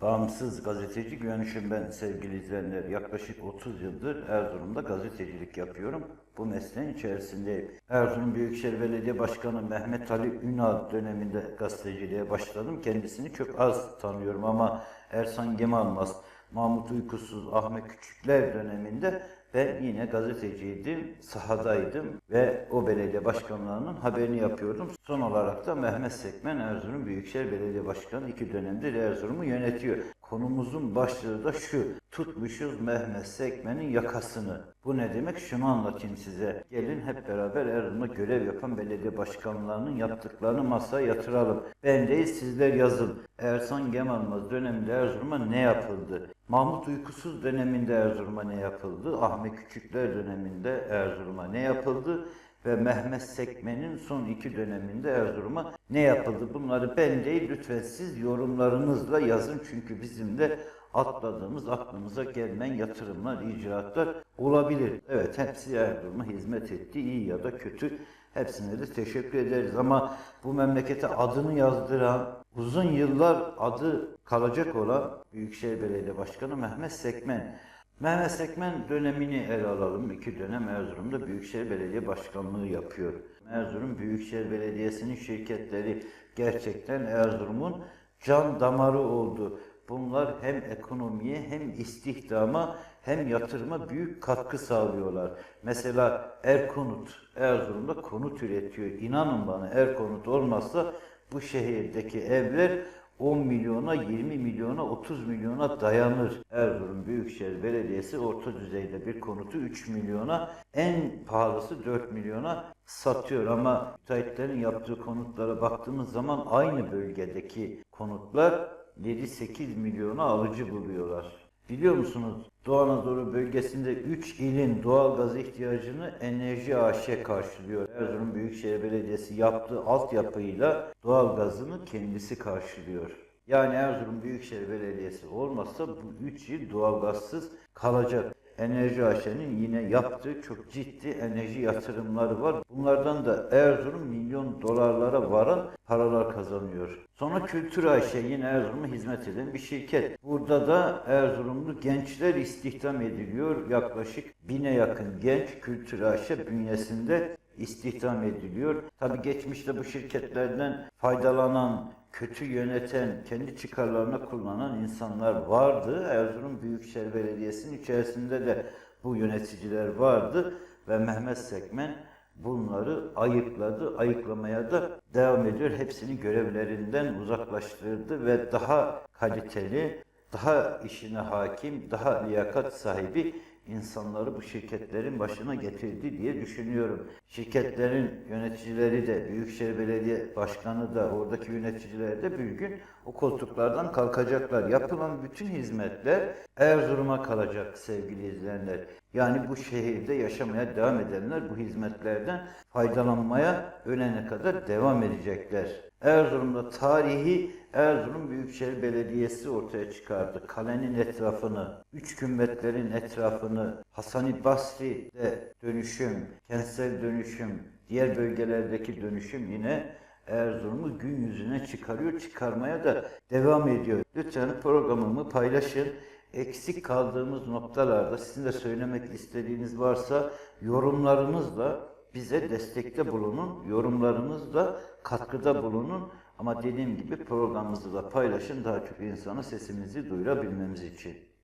Bağımsız gazeteci Güvenişim ben sevgili izleyenler. Yaklaşık 30 yıldır Erzurum'da gazetecilik yapıyorum. Bu mesleğin içerisindeyim. Erzurum Büyükşehir Belediye Başkanı Mehmet Ali Ünal döneminde gazeteciliğe başladım. Kendisini çok az tanıyorum ama Ersan Gemalmaz, Mahmut Uykusuz, Ahmet Küçükler döneminde ben yine gazeteciydim, sahadaydım ve o belediye başkanlarının haberini yapıyordum. Son olarak da Mehmet Sekmen Erzurum Büyükşehir Belediye Başkanı iki dönemdir Erzurum'u yönetiyor. Konumuzun başlığı da şu, tutmuşuz Mehmet Sekmen'in yakasını. Bu ne demek? Şunu anlatayım size. Gelin hep beraber Erzurum'da görev yapan belediye başkanlarının yaptıklarını masaya yatıralım. Ben değil sizler yazın. Ersan Gemalmaz döneminde Erzurum'a ne yapıldı? Mahmut Uykusuz döneminde Erzurum'a ne yapıldı? Ahmet Küçükler döneminde Erzurum'a ne yapıldı? Ve Mehmet Sekmen'in son iki döneminde Erzurum'a ne yapıldı? Bunları ben değil lütfen siz yorumlarınızla yazın. Çünkü bizim de atladığımız, aklımıza gelmeyen yatırımlar, icraatlar olabilir. Evet hepsi Erzurum'a hizmet etti, iyi ya da kötü. Hepsine de teşekkür ederiz ama bu memlekete adını yazdıran, uzun yıllar adı kalacak olan Büyükşehir Belediye Başkanı Mehmet Sekmen. Mehmet Sekmen dönemini ele alalım. İki dönem Erzurum'da Büyükşehir Belediye Başkanlığı yapıyor. Erzurum Büyükşehir Belediyesi'nin şirketleri gerçekten Erzurum'un can damarı oldu. Bunlar hem ekonomiye hem istihdama hem yatırıma büyük katkı sağlıyorlar. Mesela Erkonut Erzurum'da konut üretiyor. İnanın bana Erkonut olmazsa bu şehirdeki evler 10 milyona, 20 milyona, 30 milyona dayanır. Erzurum Büyükşehir Belediyesi orta düzeyde bir konutu 3 milyona, en pahalısı 4 milyona satıyor. Ama müteahhitlerin yaptığı konutlara baktığımız zaman aynı bölgedeki konutlar 7-8 milyona alıcı buluyorlar. Biliyor musunuz Doğu Anadolu bölgesinde 3 ilin doğal gaz ihtiyacını Enerji AŞ karşılıyor. Erzurum Büyükşehir Belediyesi yaptığı altyapıyla doğal gazını kendisi karşılıyor. Yani Erzurum Büyükşehir Belediyesi olmazsa bu 3 il doğal gazsız kalacak. Enerji AŞ'nin yine yaptığı çok ciddi enerji yatırımları var. Bunlardan da Erzurum milyon dolarlara varan paralar kazanıyor. Sonra Kültür AŞ yine Erzurum'a hizmet eden bir şirket. Burada da Erzurumlu gençler istihdam ediliyor. Yaklaşık bine yakın genç Kültür AŞ bünyesinde istihdam ediliyor. Tabi geçmişte bu şirketlerden faydalanan, kötü yöneten, kendi çıkarlarına kullanan insanlar vardı. Erzurum Büyükşehir Belediyesi'nin içerisinde de bu yöneticiler vardı ve Mehmet Sekmen bunları ayıkladı, ayıklamaya da devam ediyor. Hepsini görevlerinden uzaklaştırdı ve daha kaliteli, daha işine hakim, daha liyakat sahibi insanları bu şirketlerin başına getirdi diye düşünüyorum. Şirketlerin yöneticileri de, Büyükşehir Belediye Başkanı da, oradaki yöneticiler de bir gün o koltuklardan kalkacaklar. Yapılan bütün hizmetler Erzurum'a kalacak sevgili izleyenler. Yani bu şehirde yaşamaya devam edenler bu hizmetlerden faydalanmaya ölene kadar devam edecekler. Erzurum'da tarihi Erzurum Büyükşehir Belediyesi ortaya çıkardı. Kalenin etrafını, üç kümbetlerin etrafını, Hasani Basri'de dönüşüm, kentsel dönüşüm, diğer bölgelerdeki dönüşüm yine Erzurum'u gün yüzüne çıkarıyor, çıkarmaya da devam ediyor. Lütfen programımı paylaşın. Eksik kaldığımız noktalarda sizin de söylemek istediğiniz varsa yorumlarınızla bize destekte bulunun, yorumlarınızla katkıda bulunun. Ama dediğim gibi programımızı da paylaşın daha çok insana sesimizi duyurabilmemiz için.